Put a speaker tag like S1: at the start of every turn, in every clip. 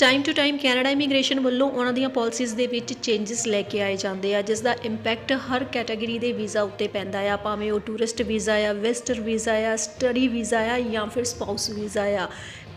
S1: Time to time Canada immigration ਵੱਲੋਂ ਉਹਨਾਂ ਦੀਆਂ ਪਾਲਿਸੀਜ਼ ਦੇ ਵਿੱਚ ਚੇਂਜਸ ਲੈ ਕੇ ਆਏ ਜਾਂਦੇ ਆ, ਜਿਸ ਦਾ ਇੰਪੈਕਟ ਹਰ ਕੈਟਾਗਰੀ ਦੇ ਵੀਜ਼ਾ ਉੱਤੇ ਪੈਂਦਾ ਆ, ਭਾਵੇਂ ਉਹ ਟੂਰਿਸਟ ਵੀਜ਼ਾ ਆ ਵਿਜ਼ਟਰ ਵੀਜ਼ਾ ਆ ਸਟੱਡੀ ਵੀਜ਼ਾ ਆ ਜਾਂ ਫਿਰ ਸਪਾਊਸ ਵੀਜ਼ਾ ਆ।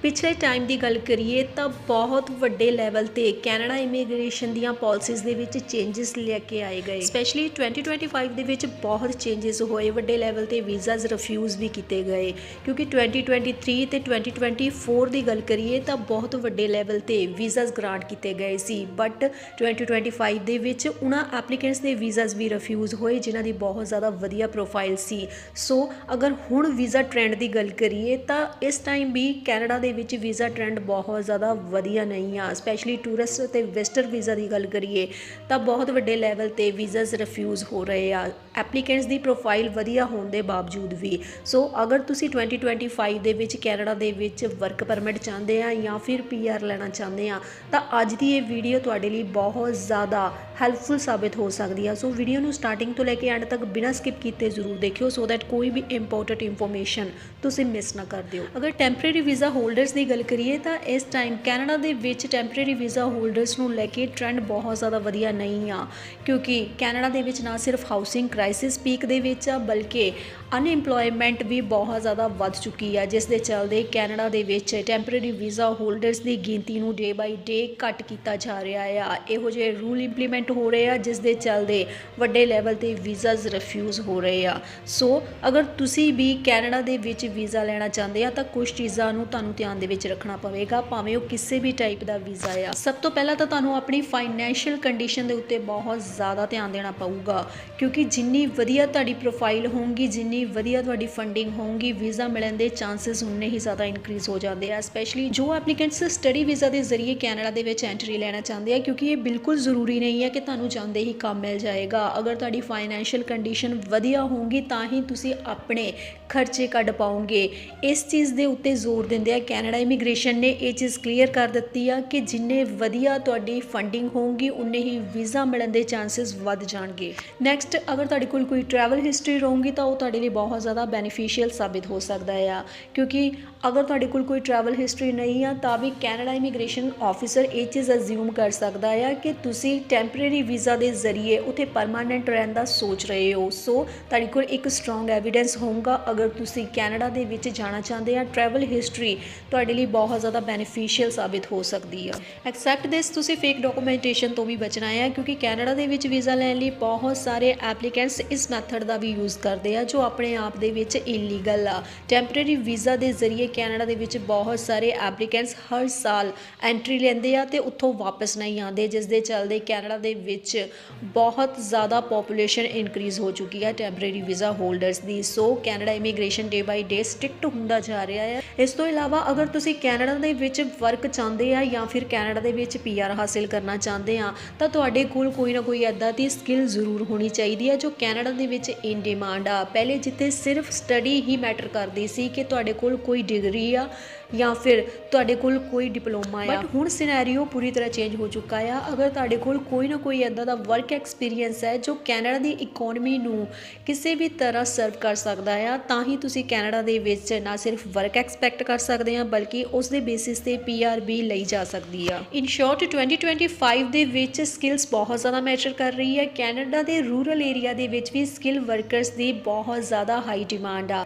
S1: ਪਿਛਲੇ ਟਾਈਮ ਦੀ ਗੱਲ ਕਰੀਏ ਤਾਂ ਬਹੁਤ ਵੱਡੇ ਲੈਵਲ ਤੇ ਕੈਨੇਡਾ ਇਮੀਗ੍ਰੇਸ਼ਨ ਦੀਆਂ ਪਾਲਿਸੀਜ਼ ਦੇ ਵਿੱਚ ਚੇਂਜਸ ਲੈ ਕੇ ਆਏ ਗਏ। ਸਪੈਸ਼ਲੀ 2025 ਦੇ ਵਿੱਚ ਬਹੁਤ ਚੇਂਜਸ ਹੋਏ, ਵੱਡੇ ਲੈਵਲ ਤੇ ਵੀਜ਼ਾਸ ਰਿਫਿਊਜ਼ ਵੀ ਕੀਤੇ ਗਏ। ਕਿਉਂਕਿ 2023 ਤੇ 2024 ਦੀ ਗੱਲ ਕਰੀਏ ਤਾਂ ਬਹੁਤ ਵੱਡੇ ਲੈਵਲ ਤੇ ਵੀਜ਼ਾਸ ਗ੍ਰਾਂਟ ਕੀਤੇ ਗਏ ਸੀ। ਬਟ 2025 ਦੇ ਵਿੱਚ ਉਹਨਾਂ ਐਪਲੀਕੈਂਟਸ ਦੇ ਵੀਜ਼ਾਸ ਵੀ ਰਿਫਿਊਜ਼ ਹੋਏ, ਜਿਨ੍ਹਾਂ ਦੀ ਬਹੁਤ ਜ਼ਿਆਦਾ ਵਧੀਆ ਪ੍ਰੋਫਾਈਲ ਸੀ। ਸੋ ਅਗਰ ਹੁਣ ਵੀਜ਼ਾ ਟ੍ਰੈਂਡ ਦੀ ਗੱਲ ਕਰੀਏ ਤਾਂ ਇਸ ਟਾਈਮ ਵੀ ਕੈਨੇਡਾ ਦੇ ਵਿੱਚ ਵੀਜ਼ਾ ਟ੍ਰੈਂਡ ਬਹੁਤ ਜ਼ਿਆਦਾ ਵਧੀਆ ਨਹੀਂ ਆ ਸਪੈਸ਼ਲੀ ਟੂਰਿਸਟ ਤੇ ਵਿਜ਼ਟਰ ਵੀਜ਼ਾ ਦੀ ਗੱਲ ਕਰੀਏ, ਤਾਂ ਬਹੁਤ ਵੱਡੇ ਲੈਵਲ ਤੇ ਵੀਜ਼ਾਸ ਰਿਫਿਊਜ਼ ਹੋ ਰਹੇ ਆ। ਐਪਲੀਕੈਂਟਸ ਦੀ ਪ੍ਰੋਫਾਈਲ ਵਧੀਆ ਹੋਣ ਦੇ ਬਾਵਜੂਦ ਵੀ ਸੋ ਅਗਰ ਤੁਸੀਂ 2025 ਦੇ ਵਿੱਚ ਕੈਨੇਡਾ ਦੇ ਵਿੱਚ ਵਰਕ ਪਰਮਿਟ ਚਾਹੁੰਦੇ ਆ ਜਾਂ ਫਿਰ ਪੀਆਰ ਲੈਣਾ ਚਾਹੁੰਦੇ ਆ, ਤਾਂ ਅੱਜ ਦੀ ਇਹ ਵੀਡੀਓ ਤੁਹਾਡੇ ਲਈ ਬਹੁਤ ਜ਼ਿਆਦਾ ਹੈਲਪਫੁਲ ਸਾਬਿਤ ਹੋ ਸਕਦੀ ਆ। ਸੋ ਵੀਡੀਓ ਨੂੰ ਸਟਾਰਟਿੰਗ ਤੋਂ ਲੈ ਕੇ ਐਂਡ ਤੱਕ ਬਿਨਾਂ ਸਕਿਪ ਕੀਤੇ ਜ਼ਰੂਰ ਦੇਖਿਓ ਸੋ ਦੈਟ ਕੋਈ ਵੀ ਇੰਪੋਰਟੈਂਟ ਇਨਫੋਰਮੇਸ਼ਨ ਤੁਸੀਂ ਮਿਸ ਨਾ ਕਰ ਦਿਓ। ਅਗਰ ਟੈਂਪਰੇਰੀ ਵੀਜ਼ਾ ਹੋਲਡਰ ਹੋਲਡਰਸ ਦੀ ਗੱਲ ਕਰੀਏ ਤਾਂ ਇਸ ਟਾਈਮ ਕੈਨੇਡਾ ਦੇ ਵਿੱਚ ਟੈਂਪਰੇਰੀ ਵੀਜ਼ਾ ਹੋਲਡਰਸ ਨੂੰ ਲੈ ਕੇ ਟ੍ਰੈਂਡ ਬਹੁਤ ਜ਼ਿਆਦਾ ਵਧੀਆ ਨਹੀਂ ਆ, ਕਿਉਂਕਿ ਕੈਨੇਡਾ ਦੇ ਵਿੱਚ ਨਾ ਸਿਰਫ ਹਾਊਸਿੰਗ ਕ੍ਰਾਈਸਿਸ ਪੀਕ ਦੇ ਵਿੱਚ ਆ, ਬਲਕਿ ਅਨਇੰਪਲੋਇਮੈਂਟ ਵੀ ਬਹੁਤ ਜ਼ਿਆਦਾ ਵੱਧ ਚੁੱਕੀ ਆ, ਜਿਸ ਦੇ ਚੱਲਦੇ ਕੈਨੇਡਾ ਦੇ ਵਿੱਚ ਟੈਂਪਰੇਰੀ ਵੀਜ਼ਾ ਹੋਲਡਰਸ ਦੀ ਗਿਣਤੀ ਨੂੰ ਡੇ ਬਾਈ ਡੇ ਘੱਟ ਕੀਤਾ ਜਾ ਰਿਹਾ ਆ। ਇਹੋ ਜਿਹੇ ਰੂਲ ਇੰਪਲੀਮੈਂਟ ਹੋ ਰਹੇ ਆ, ਜਿਸ ਦੇ ਚੱਲਦੇ ਵੱਡੇ ਲੈਵਲ ਤੇ ਵੀਜ਼ਾਸ ਰਿਫਿਊਜ਼ ਹੋ ਰਹੇ ਆ। ਸੋ ਅਗਰ ਤੁਸੀਂ ਵੀ ਕੈਨੇਡਾ ਦੇ ਵਿੱਚ ਵੀਜ਼ਾ ਲੈਣਾ ਚਾਹੁੰਦੇ ਆ, ਤਾਂ ਕੁਝ ਚੀਜ਼ਾਂ ਨੂੰ ਤੁਹਾਨੂੰ ਧਿਆਨ ਦੇ ਵਿੱਚ ਰੱਖਣਾ ਪਵੇਗਾ, ਭਾਵੇਂ ਉਹ ਕਿਸੇ ਵੀ ਟਾਈਪ ਦਾ ਵੀਜ਼ਾ ਆ। ਸਭ ਤੋਂ ਪਹਿਲਾਂ ਤਾਂ ਤੁਹਾਨੂੰ ਆਪਣੀ ਫਾਈਨੈਂਸ਼ੀਅਲ ਕੰਡੀਸ਼ਨ ਦੇ ਉੱਤੇ ਬਹੁਤ ਜ਼ਿਆਦਾ ਧਿਆਨ ਦੇਣਾ ਪਊਗਾ, ਕਿਉਂਕਿ ਜਿੰਨੀ ਵਧੀਆ ਤੁਹਾਡੀ ਪ੍ਰੋਫਾਈਲ ਹੋਊਗੀ, ਜਿੰਨੀ ਵਧੀਆ ਤੁਹਾਡੀ ਫੰਡਿੰਗ ਹੋਊਗੀ ਵੀਜ਼ਾ ਮਿਲਣ ਦੇ ਚਾਂਸਸ ਉਨੇ ਹੀ ਜ਼ਿਆਦਾ ਇਨਕਰੀਜ਼ ਹੋ ਜਾਂਦੇ ਆ ਸਪੈਸ਼ਲੀ ਜੋ ਐਪਲੀਕੈਂਟਸ ਸਟੱਡੀ ਵੀਜ਼ਾ ਦੇ ਜ਼ਰੀਏ ਕੈਨੇਡਾ ਦੇ ਵਿੱਚ ਐਂਟਰੀ ਲੈਣਾ ਚਾਹੁੰਦੇ ਆ, ਕਿਉਂਕਿ ਇਹ ਬਿਲਕੁਲ ਜ਼ਰੂਰੀ ਨਹੀਂ ਹੈ ਕਿ ਤੁਹਾਨੂੰ ਜਾਂਦੇ ਹੀ ਕੰਮ ਮਿਲ ਜਾਏਗਾ। ਅਗਰ ਤੁਹਾਡੀ ਫਾਈਨੈਂਸ਼ੀਅਲ ਕੰਡੀਸ਼ਨ ਵਧੀਆ ਹੋਊਗੀ, ਤਾਂ ਹੀ ਤੁਸੀਂ ਆਪਣੇ ਖਰਚੇ ਕੱਢ ਪਾਓਗੇ। ਇਸ ਚੀਜ਼ ਦੇ ਉੱਤੇ ਜ਼ੋਰ ਦਿੰਦੇ ਆ ਕੈਨੇਡਾ ਇਮੀਗ੍ਰੇਸ਼ਨ ਨੇ ਇਹ ਚੀਜ਼ ਕਲੀਅਰ ਕਰ ਦਿੱਤੀ ਆ ਕਿ ਜਿੰਨੇ ਵਧੀਆ ਤੁਹਾਡੀ ਫੰਡਿੰਗ ਹੋਊਗੀ, ਉਨੇ ਹੀ ਵੀਜ਼ਾ ਮਿਲਣ ਦੇ ਚਾਂਸਸ ਵੱਧ ਜਾਣਗੇ। ਨੈਕਸਟ ਅਗਰ ਤੁਹਾਡੇ ਕੋਲ ਕੋਈ ਟਰੈਵਲ ਹਿਸਟਰੀ ਰਹੂਗੀ ਤਾਂ ਉਹ ਤੁਹਾਡੇ ਲਈ ਬਹੁਤ ਜ਼ਿਆਦਾ ਬੈਨੀਫੀਸ਼ੀਅਲ ਸਾਬਿਤ ਹੋ ਸਕਦਾ ਆ। ਕਿਉਂਕਿ ਅਗਰ ਤੁਹਾਡੇ ਕੋਲ ਕੋਈ ਟਰੈਵਲ ਹਿਸਟਰੀ ਨਹੀਂ ਆ, ਤਾਂ ਵੀ ਕੈਨੇਡਾ ਇਮੀਗ੍ਰੇਸ਼ਨ ਆਫੀਸਰ ਇਹ ਚੀਜ਼ ਅਜ਼ਿਊਮ ਕਰ ਸਕਦਾ ਆ ਕਿ ਤੁਸੀਂ ਟੈਂਪਰੇਰੀ ਵੀਜ਼ਾ ਦੇ ਜ਼ਰੀਏ ਉੱਥੇ ਪਰਮਾਨੈਂਟ ਰਹਿਣ ਦਾ ਸੋਚ ਰਹੇ ਹੋ। ਸੋ ਤੁਹਾਡੇ ਕੋਲ ਇੱਕ ਸਟਰੋਂਗ ਐਵੀਡੈਂਸ ਹੋਊਗਾ ਅਗਰ ਤੁਸੀਂ ਕੈਨੇਡਾ ਦੇ ਵਿੱਚ ਜਾਣਾ ਚਾਹੁੰਦੇ ਆ ਟਰੈਵਲ ਹਿਸਟਰੀ ਤੁਹਾਡੇ ਲਈ ਬਹੁਤ ਜ਼ਿਆਦਾ ਬੈਨੀਫੀਸ਼ੀਅਲ ਸਾਬਿਤ ਹੋ ਸਕਦੀ ਆ। ਐਕਸੈਪਟ ਦਿਸ ਤੁਸੀਂ ਫੇਕ ਡਾਕੂਮੈਂਟੇਸ਼ਨ ਤੋਂ ਵੀ ਬਚਣਾ ਹੈ ਕਿਉਂਕਿ ਕੈਨੇਡਾ ਦੇ ਵਿੱਚ ਵੀਜ਼ਾ ਲੈਣ ਲਈ ਬਹੁਤ ਸਾਰੇ ਐਪਲੀਕੈਂਟਸ ਇਸ ਮੈਥਡ ਦਾ ਵੀ ਯੂਜ਼ ਕਰਦੇ ਆ, ਜੋ ਆਪਣੇ ਆਪ ਦੇ ਵਿੱਚ ਇਲੀਗਲ ਆ। ਟੈਂਪਰੇਰੀ ਵੀਜ਼ਾ ਦੇ ਜ਼ਰੀਏ ਕੈਨੇਡਾ ਦੇ ਵਿੱਚ ਬਹੁਤ ਸਾਰੇ ਐਪਲੀਕੈਂਟਸ ਹਰ ਸਾਲ ਐਂਟਰੀ ਲੈਂਦੇ ਆ ਤੇ ਉੱਥੋਂ ਵਾਪਸ ਨਹੀਂ ਆਉਂਦੇ ਜਿਸ ਦੇ ਚੱਲਦੇ ਕੈਨੇਡਾ ਦੇ ਵਿੱਚ ਬਹੁਤ ਜ਼ਿਆਦਾ ਪੋਪੂਲੇਸ਼ਨ ਇਨਕਰੀਜ਼ ਹੋ ਚੁੱਕੀ ਹੈ temporary visa holders the. So Canada immigration day by day strict ਹੁੰਦਾ ਜਾ ਰਿਹਾ ਹੈ ਇਸ ਤੋਂ ਇਲਾਵਾ ਅਗਰ ਅਗਰ ਤੁਸੀਂ ਕੈਨੇਡਾ ਦੇ ਵਿੱਚ ਵਰਕ ਚਾਹੁੰਦੇ ਆ ਜਾਂ ਫਿਰ ਕੈਨੇਡਾ ਦੇ ਵਿੱਚ ਪੀਆਰ ਹਾਸਿਲ ਕਰਨਾ ਚਾਹੁੰਦੇ ਆ, ਤਾਂ ਤੁਹਾਡੇ ਕੋਲ ਕੋਈ ਨਾ ਕੋਈ ਐਦਾਂ ਦੀ ਸਕਿੱਲ ਜ਼ਰੂਰ ਹੋਣੀ ਚਾਹੀਦੀ ਹੈ ਜੋ ਕੈਨੇਡਾ ਦੇ ਵਿੱਚ ਇਨ ਡਿਮਾਂਡ ਆ। ਪਹਿਲੇ ਜਿੱਥੇ ਸਿਰਫ ਸਟੱਡੀ ਹੀ ਮੈਟਰ ਕਰਦੀ ਸੀ ਕਿ ਤੁਹਾਡੇ ਕੋਲ ਕੋਈ ਡਿਗਰੀ ਆ ਜਾਂ ਫਿਰ ਤੁਹਾਡੇ ਕੋਲ ਕੋਈ ਡਿਪਲੋਮਾ ਆ। ਬਟ ਹੁਣ ਸਿਨੈਰੀਓ ਪੂਰੀ ਤਰ੍ਹਾਂ ਚੇਂਜ ਹੋ ਚੁੱਕਾ ਆ। ਅਗਰ ਤੁਹਾਡੇ ਕੋਲ ਕੋਈ ਨਾ ਕੋਈ ਐਦਾਂ ਦਾ ਵਰਕ ਐਕਸਪੀਰੀਅੰਸ ਹੈ ਜੋ ਕੈਨੇਡਾ ਦੀ ਇਕਨੋਮੀ ਨੂੰ ਕਿਸੇ ਵੀ ਤਰ੍ਹਾਂ ਸਰਵ ਕਰ ਸਕਦਾ ਆ ਤਾਂ ਹੀ ਤੁਸੀਂ ਕੈਨੇਡਾ ਦੇ ਵਿੱਚ ਨਾ ਸਿਰਫ ਵਰਕ ਐਕਸਪੈਕਟ ਕਰ ਸਕਦੇ ਆ ਬਲਕਿ ਉਸ ਦੇ ਬੇਸਿਸ ਤੇ ਪੀਆਰ ਵੀ ਲਈ ਜਾ ਸਕਦੀ ਆ। ਇਨ ਸ਼ਾਰਟ 2025 ਦੇ ਵਿੱਚ ਸਕਿੱਲਸ ਬਹੁਤ ਜ਼ਿਆਦਾ ਮੈਟਰ ਕਰ ਰਹੀ ਹੈ। ਕੈਨੇਡਾ ਦੇ ਰੂਰਲ ਏਰੀਆ ਦੇ ਵਿੱਚ ਵੀ ਸਕਿੱਲ ਵਰਕਰਸ ਦੀ ਬਹੁਤ ਜ਼ਿਆਦਾ ਹਾਈ ਡਿਮਾਂਡ ਆ।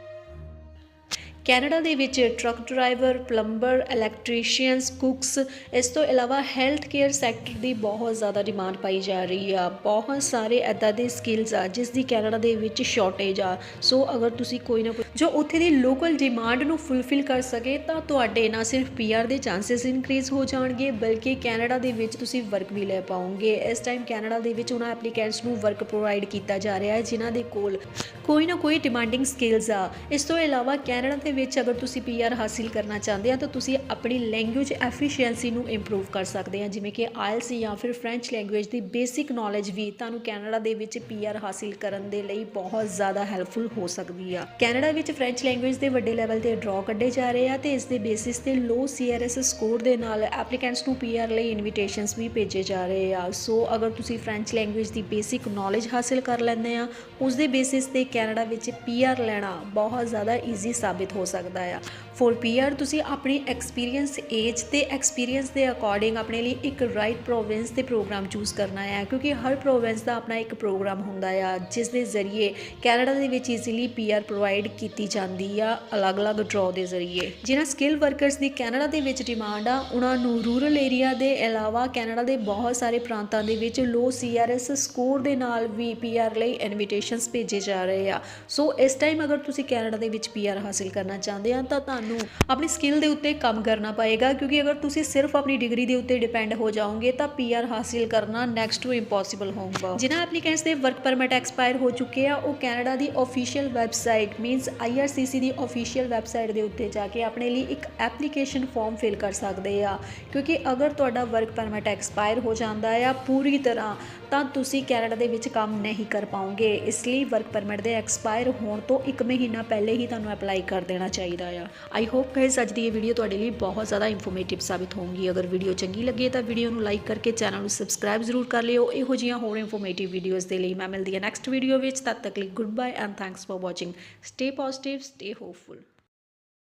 S1: ਕੈਨੇਡਾ ਦੇ ਵਿੱਚ truck driver, plumber, electricians, cooks, ਇਸ ਤੋਂ ਇਲਾਵਾ ਹੈਲਥ ਕੇਅਰ ਸੈਕਟਰ ਦੀ ਬਹੁਤ ਜ਼ਿਆਦਾ ਡਿਮਾਂਡ ਪਾਈ ਜਾ ਰਹੀ ਆ। ਬਹੁਤ ਸਾਰੇ ਐਦਾਂ ਦੇ ਸਕਿੱਲਸ ਆ ਜਿਸ ਦੀ ਕੈਨੇਡਾ ਦੇ ਵਿੱਚ ਸ਼ਾਰਟੇਜ ਆ। ਸੋ ਅਗਰ ਤੁਸੀਂ ਕੋਈ ਨਾ ਕੋਈ ਜੋ ਉੱਥੇ ਦੀ ਲੋਕਲ ਡਿਮਾਂਡ ਨੂੰ ਫੁੱਲਫਿਲ ਕਰ ਸਕੇ, ਤਾਂ ਤੁਹਾਡੇ ਨਾ ਸਿਰਫ ਪੀਆਰ ਦੇ ਚਾਂਸਸ ਇਨਕਰੀਜ਼ ਹੋ ਜਾਣਗੇ, ਬਲਕਿ ਕੈਨੇਡਾ ਦੇ ਵਿੱਚ ਤੁਸੀਂ ਵਰਕ ਵੀ ਲੈ ਪਾਓਗੇ। ਇਸ ਟਾਈਮ ਕੈਨੇਡਾ ਦੇ ਵਿੱਚ ਉਹਨਾਂ ਐਪਲੀਕੈਂਟਸ ਨੂੰ ਵਰਕ ਪ੍ਰੋਵਾਈਡ ਕੀਤਾ ਜਾ ਰਿਹਾ ਹੈ, ਜਿਨ੍ਹਾਂ ਦੇ ਕੋਲ ਕੋਈ ਨਾ ਕੋਈ ਡਿਮਾਂਡਿੰਗ ਸਕਿੱਲਸ ਆ। ਇਸ ਤੋਂ ਇਲਾਵਾ ਕੈਨੇਡਾ ਦੇ ਵਿੱਚ ਅਗਰ ਤੁਸੀਂ ਪੀਆਰ ਹਾਸਿਲ ਕਰਨਾ ਚਾਹੁੰਦੇ ਆ, ਤਾਂ ਤੁਸੀਂ ਆਪਣੀ ਲੈਂਗੁਏਜ ਐਫੀਸ਼ੀਐਂਸੀ ਨੂੰ ਇੰਪਰੂਵ ਕਰ ਸਕਦੇ ਆ। ਜਿਵੇਂ ਕਿ ਆਇਲਸ ਜਾਂ ਫਿਰ ਫ੍ਰੈਂਚ ਲੈਂਗੁਏਜ ਦੀ ਬੇਸਿਕ ਨੌਲੇਜ ਵੀ ਤੁਹਾਨੂੰ ਕੈਨੇਡਾ ਦੇ ਵਿੱਚ ਪੀਆਰ ਹਾਸਿਲ ਕਰਨ ਦੇ ਲਈ ਬਹੁਤ ਜ਼ਿਆਦਾ ਹੈਲਪਫੁਲ ਹੋ ਸਕਦੀ ਆ। ਕੈਨੇਡਾ ਵਿੱਚ ਫ੍ਰੈਂਚ ਲੈਂਗੁਏਜ ਦੇ ਵੱਡੇ ਲੈਵਲ ਤੇ ਡਰਾਅ ਕੱਢੇ ਜਾ ਰਹੇ ਆ ਤੇ ਇਸ ਦੇ ਬੇਸਿਸ ਤੇ ਲੋ ਸੀਆਰਐਸ ਸਕੋਰ ਦੇ ਨਾਲ ਐਪਲੀਕੈਂਟਸ ਨੂੰ ਪੀਆਰ ਲਈ ਇਨਵੀਟੇਸ਼ਨਸ ਵੀ ਭੇਜੇ ਜਾ ਰਹੇ ਆ। ਸੋ ਅਗਰ ਤੁਸੀਂ ਫ੍ਰੈਂਚ ਲੈਂਗੁਏਜ ਦੀ ਬੇਸਿਕ ਨੌਲੇਜ ਹਾਸਿਲ ਕਰ ਲੈਂਦੇ ਆ, ਉਸ ਦੇ ਬੇਸਿਸ ਤੇ ਕੈਨੇਡਾ ਵਿੱਚ ਪੀਆਰ ਲੈਣਾ ਬਹੁਤ ਜ਼ਿਆਦਾ ਈਜ਼ੀ ਸਾਬਿਤ ਹੋ ਸਕਦਾ ਆ। ਫॉर ਪੀਆਰ ਤੁਸੀਂ ਆਪਣੀ ਐਕਸਪੀਰੀਅੰਸ ਏਜ ਤੇ ਐਕਸਪੀਰੀਅੰਸ ਦੇ ਅਕੋਰਡਿੰਗ ਆਪਣੇ ਲਈ ਇੱਕ ਰਾਈਟ ਪ੍ਰੋਵਿੰਸ ਤੇ ਪ੍ਰੋਗਰਾਮ ਚੂਜ਼ ਕਰਨਾ ਹੈ, ਕਿਉਂਕਿ ਹਰ ਪ੍ਰੋਵਿੰਸ ਦਾ ਆਪਣਾ ਇੱਕ ਪ੍ਰੋਗਰਾਮ ਹੁੰਦਾ ਆ, ਜਿਸ ਦੇ ਜ਼ਰੀਏ ਕੈਨੇਡਾ ਦੇ ਵਿੱਚ ਈਜ਼ੀਲੀ ਪੀਆਰ ਪ੍ਰੋਵਾਈਡ ਕੀਤੀ ਜਾਂਦੀ ਆ, ਅਲੱਗ-ਅਲੱਗ ਡਰਾਅ ਦੇ ਜ਼ਰੀਏ। ਜਿਨ੍ਹਾਂ ਸਕਿੱਲ ਵਰਕਰਸ ਦੀ ਕੈਨੇਡਾ ਦੇ ਵਿੱਚ ਡਿਮਾਂਡ ਆ, ਉਹਨਾਂ ਨੂੰ ਰੂਰਲ ਏਰੀਆ ਦੇ ਇਲਾਵਾ ਕੈਨੇਡਾ ਦੇ ਬਹੁਤ ਸਾਰੇ ਪ੍ਰਾਂਤਾਂ ਦੇ ਵਿੱਚ ਲੋ ਸੀਆਰਐਸ ਸਕੋਰ ਦੇ ਨਾਲ ਵੀ ਪੀਆਰ ਲਈ ਇਨਵੀਟੇਸ਼ਨਸ ਭੇਜੇ ਜਾ ਰਹੇ ਆ। ਸੋ ਇਸ ਟਾਈਮ ਅਗਰ ਤੁਸੀਂ ਕੈਨੇਡਾ ਦੇ ਵਿੱਚ ਪੀਆਰ ਹਾਸਿਲ ਕਰਨਾ ਚਾਹੁੰਦੇ ਆ, ਤਾਂ ਤੁਹਾਨੂੰ ਆਪਣੀ ਸਕਿੱਲ ਦੇ ਉੱਤੇ ਕੰਮ ਕਰਨਾ ਪਏਗਾ, ਕਿਉਂਕਿ ਅਗਰ ਤੁਸੀਂ ਸਿਰਫ ਆਪਣੀ ਡਿਗਰੀ ਦੇ ਉੱਤੇ ਡਿਪੈਂਡ ਹੋ ਜਾਓਗੇ, ਤਾਂ ਪੀਆਰ ਹਾਸਿਲ ਕਰਨਾ ਨੈਕਸਟ ਟੂ ਇੰਪੋਸੀਬਲ ਹੋਊਗਾ। ਜਿਨ੍ਹਾਂ ਐਪਲੀਕੈਂਟਸ ਦੇ ਵਰਕ ਪਰਮਿਟ ਐਕਸਪਾਇਰ ਹੋ ਚੁੱਕੇ ਆ, ਉਹ ਕੈਨੇਡਾ ਦੀ ਅਫੀਸ਼ੀਅਲ ਵੈਬਸਾਈਟ ਮੀਨਸ IRCC ਦੀ ਅਫੀਸ਼ੀਅਲ ਵੈਬਸਾਈਟ ਦੇ ਉੱਤੇ ਜਾ ਕੇ ਆਪਣੇ ਲਈ ਇੱਕ ਐਪਲੀਕੇਸ਼ਨ ਫਾਰਮ ਫਿਲ ਕਰ ਸਕਦੇ ਆ। ਕਿਉਂਕਿ ਅਗਰ ਤੁਹਾਡਾ ਵਰਕ ਪਰਮਿਟ ਐਕਸਪਾਇਰ ਹੋ ਜਾਂਦਾ ਆ ਪੂਰੀ ਤਰ੍ਹਾਂ, ਤਾਂ ਤੁਸੀਂ ਕੈਨੇਡਾ ਦੇ ਵਿੱਚ ਕੰਮ ਨਹੀਂ ਕਰ ਪਾਓਗੇ। ਇਸ ਲਈ ਵਰਕ ਪਰਮਿਟ ਦੇ ਐਕਸਪਾਇਰ ਹੋਣ ਤੋਂ 1 ਮਹੀਨਾ ਪਹਿਲੇ ਹੀ ਤੁਹਾਨੂੰ ਅਪਲਾਈ ਕਰ ਦੇਣਾ ਚਾਹੀਦਾ ਆ। ਆਈ ਹੋਪ ਗਾਇਸ ਅੱਜ ਦੀ ਇਹ ਵੀਡੀਓ ਤੁਹਾਡੇ ਲਈ ਬਹੁਤ ਜ਼ਿਆਦਾ ਇਨਫੋਰਮੇਟਿਵ ਸਾਬਿਤ ਹੋਊਗੀ। ਅਗਰ ਵੀਡੀਓ ਚੰਗੀ ਲੱਗੇ ਤਾਂ ਵੀਡੀਓ ਨੂੰ ਲਾਈਕ ਕਰਕੇ ਚੈਨਲ ਨੂੰ ਸਬਸਕ੍ਰਾਈਬ ਜ਼ਰੂਰ ਕਰ ਲਿਓ। ਇਹੋ ਜਿਹੀਆਂ ਹੋਰ ਇਨਫੋਰਮੇਟਿਵ ਵੀਡੀਓਜ਼ ਦੇ ਲਈ ਮੈਂ ਮਿਲਦੀ ਹਾਂ ਨੈਕਸਟ ਵੀਡੀਓ ਵਿੱਚ। ਤਦ ਤੱਕ ਲਈ good bye and thanks for watching stay positive stay hopeful